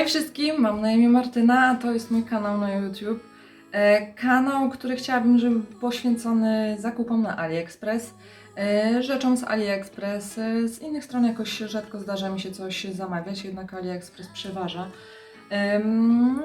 Hej wszystkim, mam na imię Martyna, a to jest mój kanał na YouTube. E, kanał, który chciałabym, żeby był poświęcony zakupom na AliExpress, e, z AliExpress. E, z innych stron jakoś rzadko zdarza mi się coś zamawiać, jednak AliExpress przeważa. Em,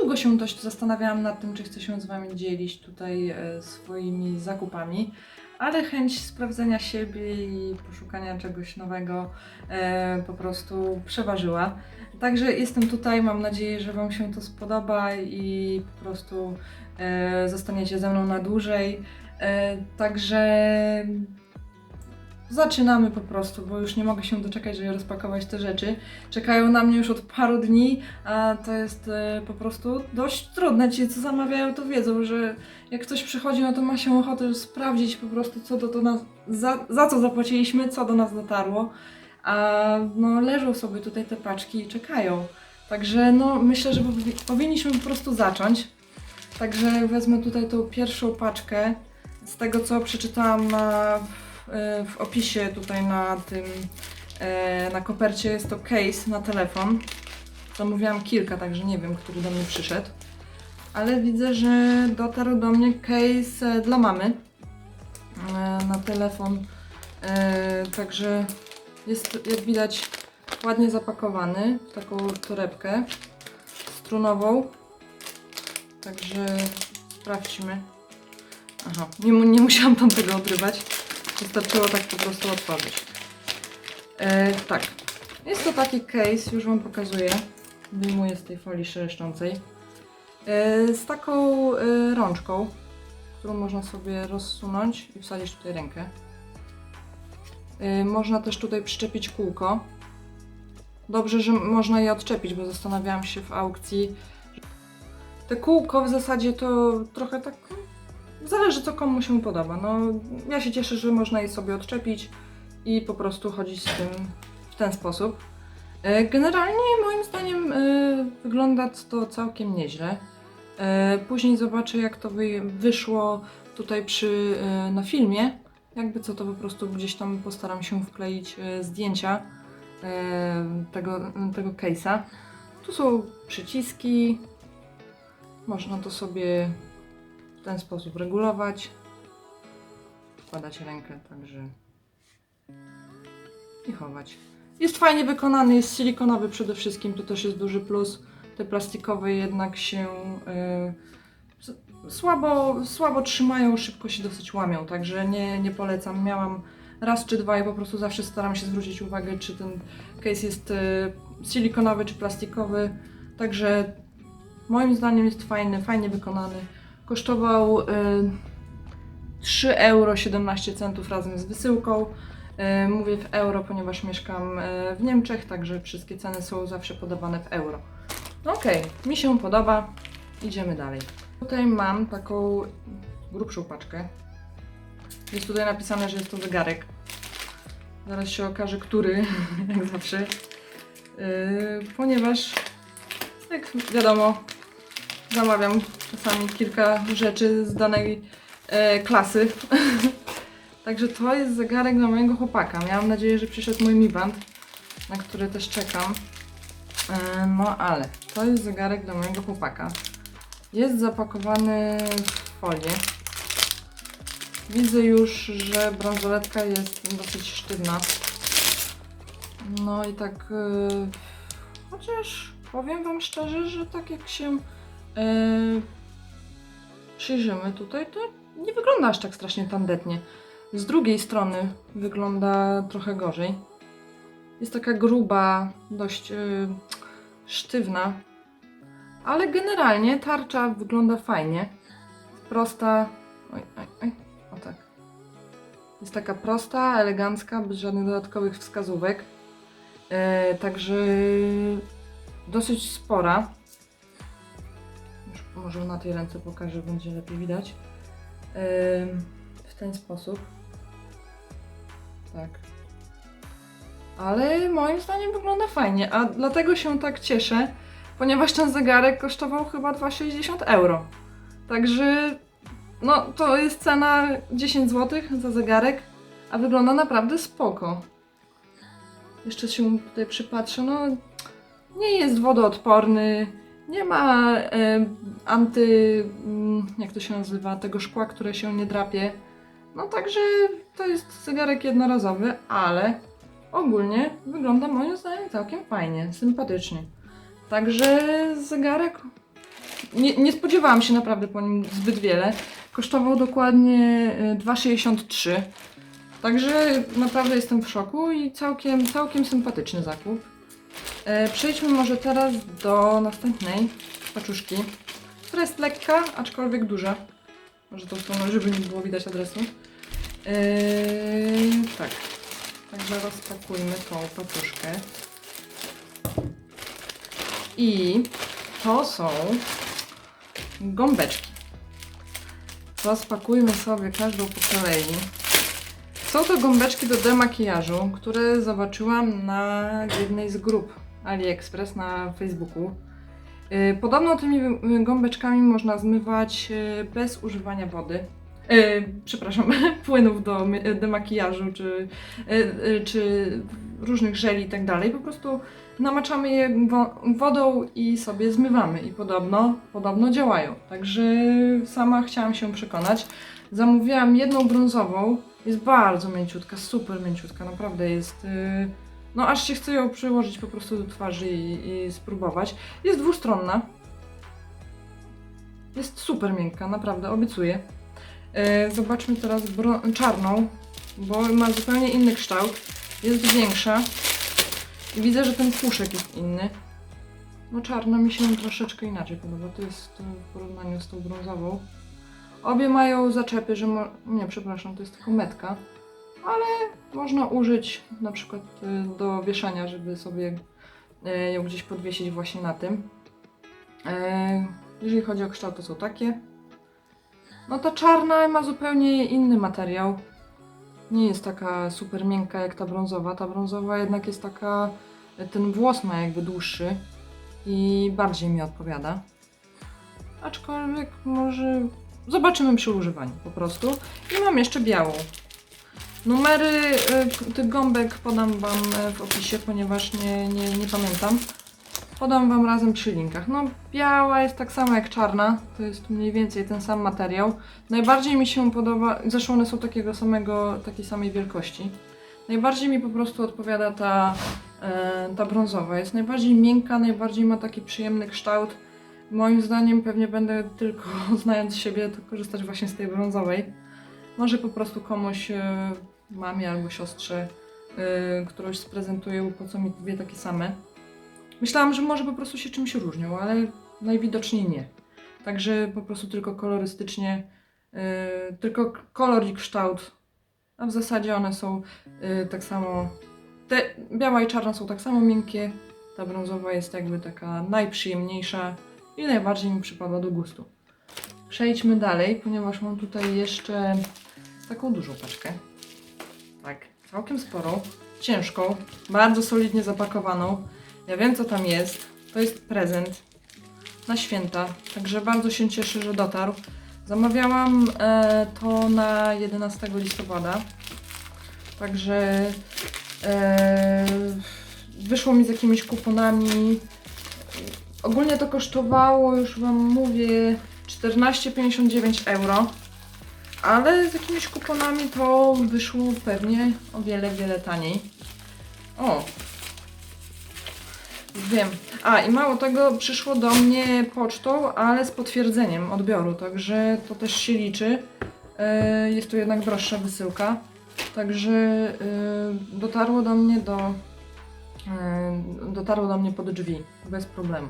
długo się dość zastanawiałam nad tym, czy chcę się z Wami dzielić tutaj e, swoimi zakupami, ale chęć sprawdzenia siebie i poszukania czegoś nowego e, po prostu przeważyła. Także jestem tutaj, mam nadzieję, że Wam się to spodoba i po prostu e, zostaniecie ze mną na dłużej. E, także zaczynamy po prostu, bo już nie mogę się doczekać, żeby rozpakować te rzeczy. Czekają na mnie już od paru dni, a to jest e, po prostu dość trudne. Ci, co zamawiają, to wiedzą, że jak ktoś przychodzi, no to ma się ochotę sprawdzić po prostu, co do, do nas, za, za co zapłaciliśmy, co do nas dotarło a no, leżą sobie tutaj te paczki i czekają. Także no, myślę, że powi- powinniśmy po prostu zacząć. Także wezmę tutaj tą pierwszą paczkę. Z tego co przeczytałam na, w, opisie tutaj na tym, e, na kopercie jest to case na telefon. Zamówiłam kilka, także nie wiem, który do mnie przyszedł. Ale widzę, że dotarł do mnie case e, dla mamy e, na telefon. Także jest, jak widać, ładnie zapakowany w taką torebkę strunową. Także sprawdźmy. Aha, nie, nie musiałam tam tego odrywać. Wystarczyło tak po prostu otworzyć. E, tak. Jest to taki case, już Wam pokazuję. Wyjmuję z tej folii szeleszczącej. E, z taką e, rączką, którą można sobie rozsunąć i wsadzić tutaj rękę. Y, Można też tutaj przyczepić kółko. Dobrze, że można je odczepić, bo zastanawiałam się w aukcji. Te kółko w zasadzie to trochę tak. Zależy co komu się podoba. No, ja się cieszę, że można je sobie odczepić i po prostu chodzić z tym w ten sposób. Y, Generalnie moim zdaniem y, wygląda to całkiem nieźle. Później zobaczę jak to wy- wyszło tutaj przy, na filmie jakby co to po prostu gdzieś tam postaram się wkleić e, zdjęcia e, tego, tego case'a. Tu są przyciski. Można to sobie w ten sposób regulować. Wkładać rękę także i chować. Jest fajnie wykonany, jest silikonowy przede wszystkim, to też jest duży plus. Te plastikowe jednak się s- słabo, słabo trzymają, szybko się dosyć łamią, także nie, nie polecam. Miałam raz czy dwa i po prostu zawsze staram się zwrócić uwagę, czy ten case jest e, silikonowy czy plastikowy. Także moim zdaniem jest fajny, fajnie wykonany. Kosztował e, 3,17 euro razem z wysyłką. E, Mówię w euro, ponieważ mieszkam e, w Niemczech, także wszystkie ceny są zawsze podawane w euro. Okej, mi się podoba. Idziemy dalej. Tutaj mam taką grubszą paczkę. Jest tutaj napisane, że jest to zegarek. Zaraz się okaże, który, jak zawsze. Yy, ponieważ, jak wiadomo, zamawiam czasami kilka rzeczy z danej e, klasy. Także to jest zegarek dla mojego chłopaka. Miałam nadzieję, że przyszedł mój Mi Band, na który też czekam. E, no ale to jest zegarek dla mojego chłopaka. Jest zapakowany w folię. Widzę już, że bransoletka jest dosyć sztywna. No i tak. Yy, chociaż powiem Wam szczerze, że tak jak się yy, przyjrzymy tutaj, to nie wygląda aż tak strasznie tandetnie. Z drugiej strony wygląda trochę gorzej. Jest taka gruba, dość yy, sztywna, ale generalnie tarcza wygląda fajnie. Prosta. Oj, oj, oj. O tak. Jest taka prosta, elegancka, bez żadnych dodatkowych wskazówek. E, także dosyć spora. Może na tej ręce pokażę, będzie lepiej widać. E, w ten sposób. Tak. Ale moim zdaniem wygląda fajnie, a dlatego się tak cieszę, ponieważ ten zegarek kosztował chyba 2,60 euro. Także no to jest cena 10 zł za zegarek, a wygląda naprawdę spoko. Jeszcze się tutaj przypatrzę, no nie jest wodoodporny, nie ma e, anty... mm, jak to się nazywa? Tego szkła, które się nie drapie. No także to jest zegarek jednorazowy, ale ogólnie wygląda moim zdaniem całkiem fajnie, sympatycznie. Także zegarek. Nie, nie spodziewałam się naprawdę po nim zbyt wiele. Kosztował dokładnie e, 2,63. Także naprawdę jestem w szoku i całkiem, całkiem sympatyczny zakup. E, Przejdźmy może teraz do następnej paczuszki, która jest lekka, aczkolwiek duża. Może to stronę, żeby nie było widać adresu. Eee, tak. Także rozpakujmy tą paczuszkę. I to są gąbeczki. Rozpakujmy sobie każdą po kolei. Są to gąbeczki do demakijażu, które zobaczyłam na jednej z grup AliExpress na Facebooku. Yy, Podobno tymi gąbeczkami można zmywać yy, bez używania wody. Yy, przepraszam, płynów do my- demakijażu czy, yy, yy, czy różnych żeli i tak dalej. Po prostu namaczamy je wo- wodą i sobie zmywamy i podobno, podobno działają. Także sama chciałam się przekonać. Zamówiłam jedną brązową. Jest bardzo mięciutka, super mięciutka, naprawdę jest. No aż się chce ją przyłożyć po prostu do twarzy i, i spróbować. Jest dwustronna. Jest super miękka, naprawdę, obiecuję. Yy, zobaczmy teraz czarną, bo ma zupełnie inny kształt. Jest większa. I widzę, że ten puszek jest inny. No czarna mi się troszeczkę inaczej podoba. To jest e, w porównaniu z tą brązową. Obie mają zaczepy, że nie, przepraszam, to jest tylko metka, ale można użyć na przykład y, do wieszania, żeby sobie y, ją gdzieś podwiesić właśnie na tym. E, Jeżeli chodzi o kształt, to są takie. No ta czarna ma zupełnie inny materiał. Nie jest taka super miękka jak ta brązowa. Ta brązowa jednak jest taka, ten włos ma jakby dłuższy i bardziej mi odpowiada. Aczkolwiek może Zobaczymy przy używaniu po prostu. I mam jeszcze białą. Numery y, tych gąbek podam Wam y, w opisie, ponieważ nie, nie, nie pamiętam. Podam Wam razem przy linkach. No, biała jest tak samo jak czarna. To jest mniej więcej ten sam materiał. Najbardziej mi się podoba, zresztą one są takiego samego, takiej samej wielkości. Najbardziej mi po prostu odpowiada ta, e, ta brązowa. Jest najbardziej miękka, najbardziej ma taki przyjemny kształt. Moim zdaniem pewnie będę tylko znając siebie to korzystać właśnie z tej brązowej. Może po prostu komuś, e, mamie albo siostrze, e, którąś sprezentuję, po co mi dwie takie same. Myślałam, że może po prostu się czymś różnią, ale najwidoczniej nie. Także po prostu tylko kolorystycznie, e, tylko kolor i kształt, a w zasadzie one są e, tak samo, te biała i czarna są tak samo miękkie, ta brązowa jest jakby taka najprzyjemniejsza i najbardziej mi przypada do gustu. Przejdźmy dalej, ponieważ mam tutaj jeszcze taką dużą paczkę. Tak, całkiem sporą, ciężką, bardzo solidnie zapakowaną. Ja wiem co tam jest. To jest prezent na święta, także bardzo się cieszę, że dotarł. Zamawiałam e, to na 11 listopada. Także e, wyszło mi z jakimiś kuponami. Ogólnie to kosztowało, już Wam mówię, 14,59 euro. Ale z jakimiś kuponami to wyszło pewnie o wiele, wiele taniej. O! Wiem. A i mało tego, przyszło do mnie pocztą, ale z potwierdzeniem odbioru, także to też się liczy. E, Jest to jednak droższa wysyłka. Także e, dotarło do mnie do. e, Dotarło do mnie pod drzwi, bez problemu.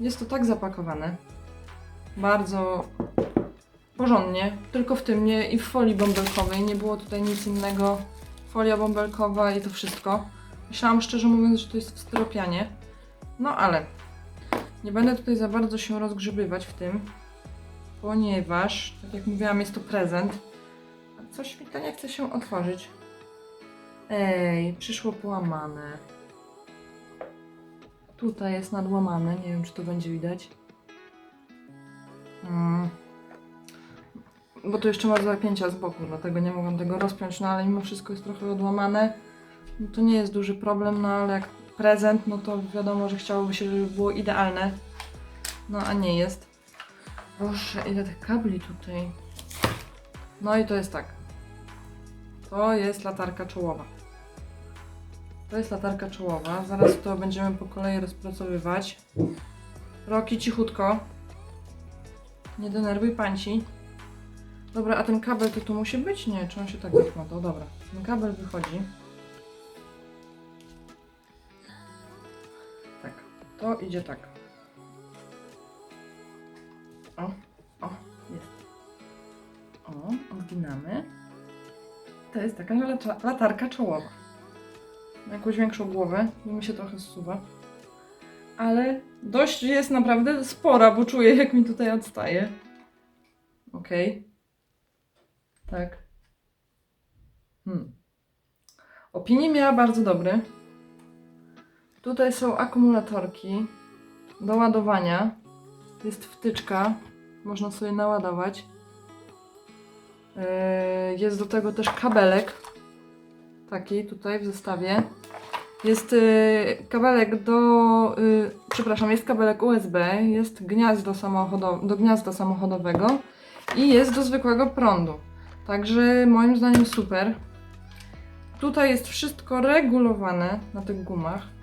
Jest to tak zapakowane. Bardzo porządnie, tylko w tym nie i w folii bąbelkowej. Nie było tutaj nic innego. Folia bąbelkowa i to wszystko. Myślałam szczerze mówiąc, że to jest w styropianie. No ale nie będę tutaj za bardzo się rozgrzebywać w tym, ponieważ, tak jak mówiłam, jest to prezent. A coś mi to nie chce się otworzyć. Ej, przyszło połamane. Tutaj jest nadłamane, nie wiem czy to będzie widać. Mm. Bo tu jeszcze ma zapięcia z boku, dlatego nie mogłam tego rozpiąć, no ale mimo wszystko jest trochę odłamane. No to nie jest duży problem, no ale jak prezent, no to wiadomo, że chciałoby się, żeby było idealne. No a nie jest. Boże, ile tych kabli tutaj. No i to jest tak. To jest latarka czołowa. To jest latarka czołowa. Zaraz to będziemy po kolei rozpracowywać. Roki cichutko. Nie denerwuj panci. Dobra, a ten kabel to tu musi być? Nie, czy on się tak zakładał? Dobra, ten kabel wychodzi. Idzie tak. O, o, jest. O, odginamy. To jest taka lata- latarka czołowa. Ma jakąś większą głowę, bo mi się trochę zsuwa. Ale dość jest naprawdę spora, bo czuję jak mi tutaj odstaje. Okej. Tak. Hmm. Opinie miała bardzo dobre. Tutaj są akumulatorki do ładowania. Jest wtyczka, można sobie naładować. Yy, Jest do tego też kabelek. Taki tutaj w zestawie. Jest yy, kabelek do. Yy, przepraszam, jest kabelek USB, jest gniazdo samochodowe, do gniazda samochodowego i jest do zwykłego prądu. Także moim zdaniem super. Tutaj jest wszystko regulowane na tych gumach.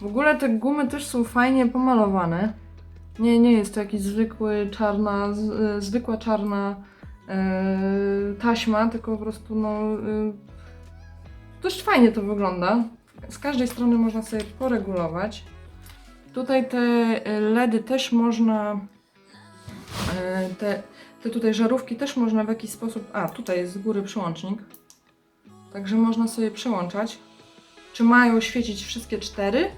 W ogóle te gumy też są fajnie pomalowane. Nie, nie jest to jakiś zwykły czarna, z, y, zwykła czarna y, taśma, tylko po prostu no y, dość fajnie to wygląda. Z każdej strony można sobie poregulować. Tutaj te LEDy też można te, te tutaj żarówki też można w jakiś sposób. A, tutaj jest z góry przełącznik. Także można sobie przełączać. Czy mają świecić wszystkie cztery?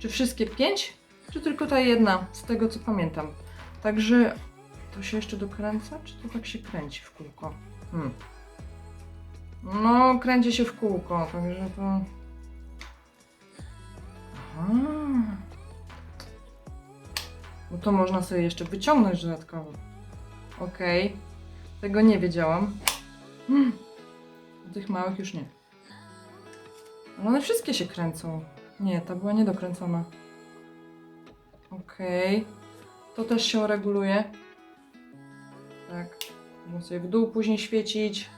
Czy wszystkie pięć? Czy tylko ta jedna, z tego co pamiętam. Także to się jeszcze dokręca, czy to tak się kręci w kółko? Hmm. No, kręci się w kółko, także to. Aha. Bo to można sobie jeszcze wyciągnąć dodatkowo. Okej. Tego nie wiedziałam. Hmm. Tych małych już nie. Ale one wszystkie się kręcą. Nie, ta była niedokręcona. Okej. To też się reguluje. Tak. Można sobie w dół później świecić.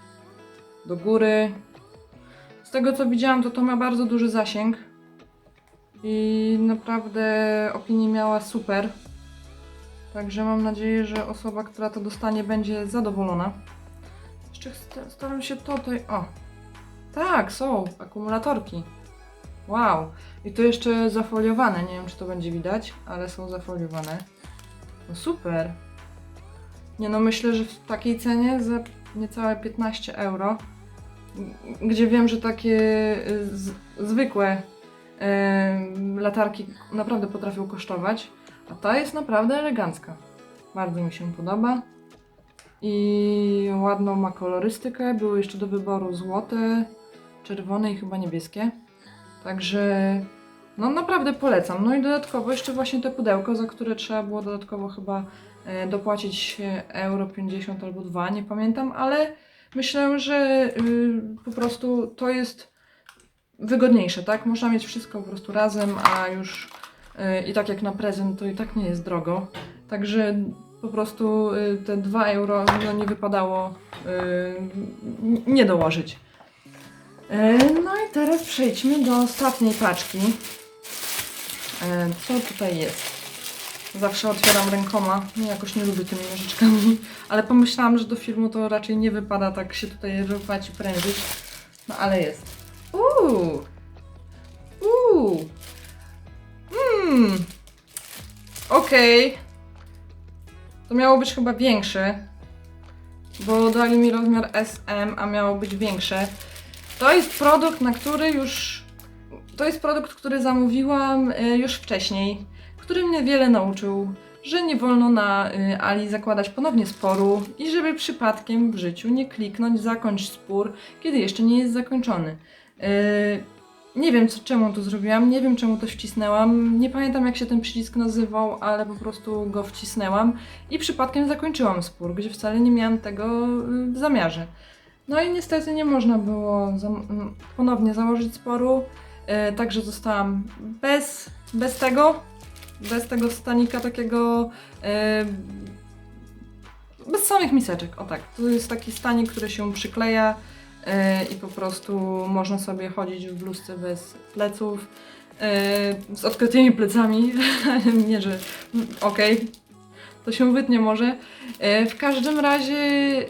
Do góry. Z tego co widziałam, to to ma bardzo duży zasięg. I naprawdę opinię miała super. Także mam nadzieję, że osoba, która to dostanie, będzie zadowolona. Jeszcze sta- staram się tutaj. O! Tak, są akumulatorki. Wow! I to jeszcze zafoliowane. Nie wiem, czy to będzie widać, ale są zafoliowane. No super! Nie no, myślę, że w takiej cenie za niecałe 15 euro, gdzie wiem, że takie y, zwykłe y, latarki naprawdę potrafią kosztować, a ta jest naprawdę elegancka. Bardzo mi się podoba. I ładną ma kolorystykę. Były jeszcze do wyboru złote, czerwone i chyba niebieskie. Także no naprawdę polecam. No i dodatkowo jeszcze właśnie te pudełko, za które trzeba było dodatkowo chyba e, dopłacić e, euro 50 albo 2, nie pamiętam, ale myślę, że y, po prostu to jest wygodniejsze, tak? Można mieć wszystko po prostu razem, a już y, i tak jak na prezent to i tak nie jest drogo. Także po prostu y, te 2 euro no, nie wypadało y, nie dołożyć. E, No i teraz przejdźmy do ostatniej paczki. E, Co tutaj jest? Zawsze otwieram rękoma. Jakoś nie lubię tymi nożyczkami, ale pomyślałam, że do filmu to raczej nie wypada tak się tutaj rwać i prężyć. No ale jest. Uuu! Uuu! Hmm. Okej. To miało być chyba większe. Bo dali mi rozmiar SM, a miało być większe. To jest produkt, na który już. To jest produkt, który zamówiłam y, już wcześniej, który mnie wiele nauczył, że nie wolno na y, Ali zakładać ponownie sporu i żeby przypadkiem w życiu nie kliknąć zakończ spór, kiedy jeszcze nie jest zakończony. Y, Nie wiem, co, czemu to zrobiłam, nie wiem, czemu to wcisnęłam. Nie pamiętam, jak się ten przycisk nazywał, ale po prostu go wcisnęłam i przypadkiem zakończyłam spór, gdzie wcale nie miałam tego w zamiarze. No i niestety nie można było m, ponownie założyć sporu. E, także zostałam bez, bez tego, bez tego stanika takiego, e, bez samych miseczek, o tak. To jest taki stanik, który się przykleja e, i po prostu można sobie chodzić w bluzce bez pleców, e, z odkrytymi plecami, nie, że okej, to się wytnie może. E, w każdym razie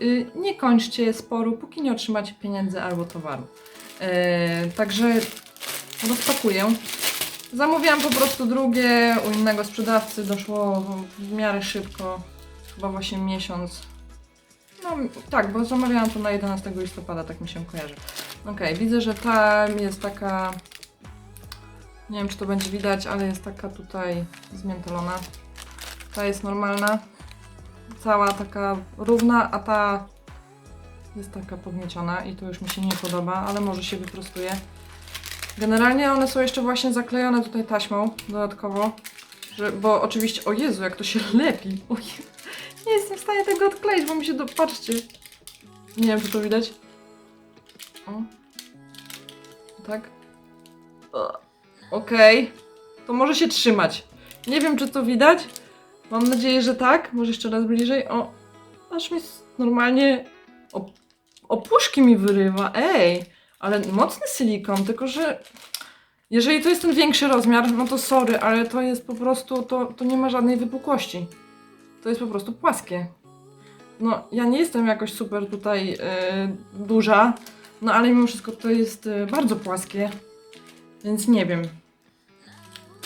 y, nie kończcie sporu, póki nie otrzymacie pieniędzy albo towaru. E, także rozpakuję. Zamówiłam po prostu drugie u innego sprzedawcy, doszło w miarę szybko, chyba właśnie miesiąc. No tak, bo zamawiałam to na 11 listopada, tak mi się kojarzy. Okej, widzę, że ta jest taka, nie wiem czy to będzie widać, ale jest taka tutaj zmiętolona. Ta jest normalna, cała taka równa, a ta jest taka podmieciona i to już mi się nie podoba, ale może się wyprostuje. Generalnie one są jeszcze właśnie zaklejone tutaj taśmą dodatkowo, że, bo oczywiście, o Jezu, jak to się lepi. O Jezu, nie jestem w stanie tego odkleić, bo mi się do... Patrzcie. Nie wiem, czy to widać. O. Tak. Okej. To może się trzymać. Nie wiem, czy to widać. Mam nadzieję, że tak. Może jeszcze raz bliżej. O, aż mi normalnie op- opuszki mi wyrywa. Ej, ale mocny silikon, tylko że jeżeli to jest ten większy rozmiar, no to sorry, ale to jest po prostu, to, to nie ma żadnej wypukłości. To jest po prostu płaskie. No, ja nie jestem jakoś super tutaj e, duża, no ale mimo wszystko to jest e, bardzo płaskie, więc nie wiem.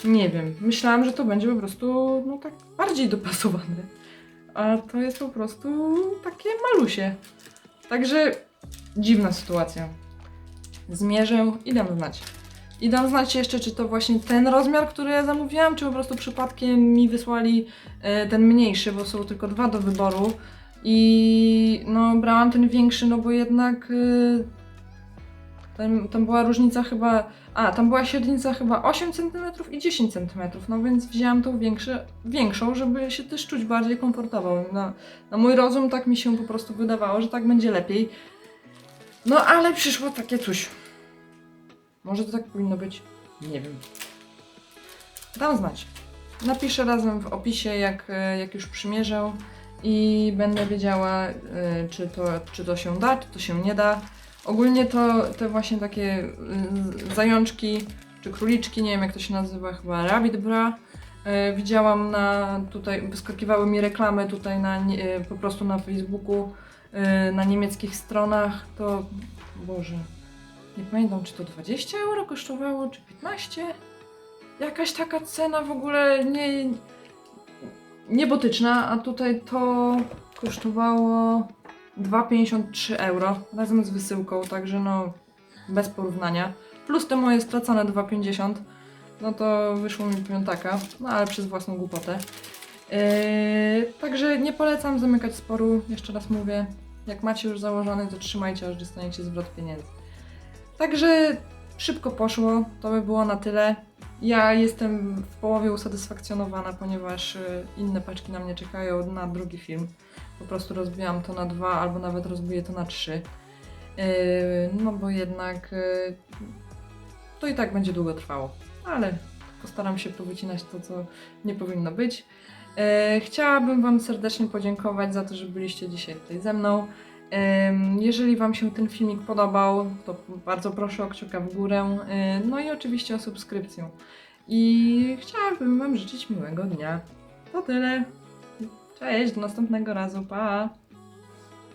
Nie wiem. Myślałam, że to będzie po prostu, no tak, bardziej dopasowane. A to jest po prostu takie malusie. Także dziwna sytuacja. Zmierzę i dam znać. I dam znać jeszcze, czy to właśnie ten rozmiar, który ja zamówiłam, czy po prostu przypadkiem mi wysłali e, ten mniejszy, bo są tylko dwa do wyboru. I no, brałam ten większy, no bo jednak e, tam, tam była różnica chyba. A, tam była średnica chyba 8 cm i 10 cm, no więc wzięłam tą większy, większą, żeby się też czuć bardziej komfortowo. Na, na mój rozum tak mi się po prostu wydawało, że tak będzie lepiej. No ale przyszło takie coś. Może to tak powinno być? Nie wiem. Dam znać. Napiszę razem w opisie, jak, jak już przymierzę i będę wiedziała, e, czy to, czy to się da, czy to się nie da. Ogólnie to te właśnie takie y, zajączki czy króliczki, nie wiem jak to się nazywa, chyba rabbit bra. E, widziałam na tutaj, wyskakiwały mi reklamy tutaj na, e, po prostu na Facebooku, na niemieckich stronach. To, Boże, nie pamiętam czy to 20 euro kosztowało, czy 15? Jakaś taka cena w ogóle nie, niebotyczna, a tutaj to kosztowało 2,53 euro razem z wysyłką, także no bez porównania. Plus te moje stracone 2,50, no to wyszło mi piątaka, no ale przez własną głupotę. Yy, także nie polecam zamykać sporu, jeszcze raz mówię. Jak macie już założony, to trzymajcie, aż dostaniecie zwrot pieniędzy. Także szybko poszło, to by było na tyle. Ja jestem w połowie usatysfakcjonowana, ponieważ y, inne paczki na mnie czekają na drugi film. Po prostu rozbijam to na dwa, albo nawet rozbiję to na trzy. Yy, no bo jednak yy, to i tak będzie długo trwało. Ale postaram się powycinać to, co nie powinno być. Chciałabym Wam serdecznie podziękować za to, że byliście dzisiaj tutaj ze mną. Jeżeli Wam się ten filmik podobał, to bardzo proszę o kciuka w górę. No i oczywiście o subskrypcję. I chciałabym Wam życzyć miłego dnia. To tyle. Cześć, do następnego razu. Pa!